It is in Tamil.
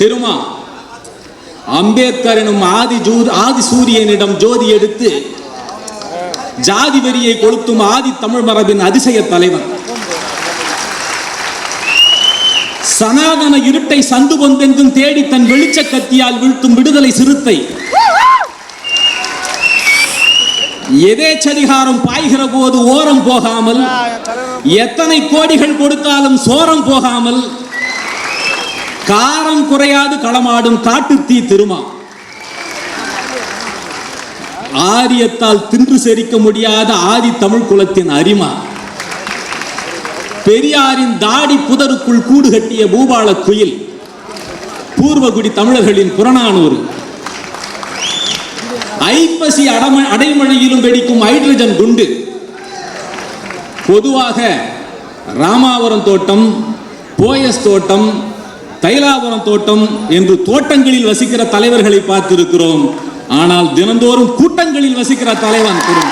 திருமா அம்பேத்கர் எனும் ஆதி ஜூ ஆதி சூரியனிடம் ஜோதி எடுத்து ஜாதி வெறியை கொளுத்தும் ஆதி தமிழ் மரபின் அதிசய தலைவர். சனாதன இருட்டை சந்து பொந்தெங்கும் தேடி தன் வெளிச்ச கத்தியால் வீழ்த்தும் விடுதலை சிறுத்தை. எதேச்சதிகாரம் பாய்கிற போது ஓரம் போகாமல் எத்தனை கோடிகள் கொடுத்தாலும் சோரம் போகாமல் காரம் குறையாது களமாடும் காட்டுத்தீ திருமா. ஆரியத்தால் தின்று செரிக்க முடியாத ஆதி தமிழ் குலத்தின் அரிமா. பெரியாரின் தாடி புதருக்குள் கூடு கட்டிய பூபால குயில். பூர்வகுடி தமிழர்களின் புறநானூறு. ஐப்பசி அடம அடைமழையிலும் வெடிக்கும் ஹைட்ரஜன் குண்டு. பொதுவாக ராமாவரம் தோட்டம் போயஸ் தோட்டம் தைலாபுரம் தோட்டம் என்று தோட்டங்களில் வசிக்கிற தலைவர்களை பார்த்திருக்கிறோம். ஆனால் தினந்தோறும் கூட்டங்களில் வசிக்கிற தலைவன் திரு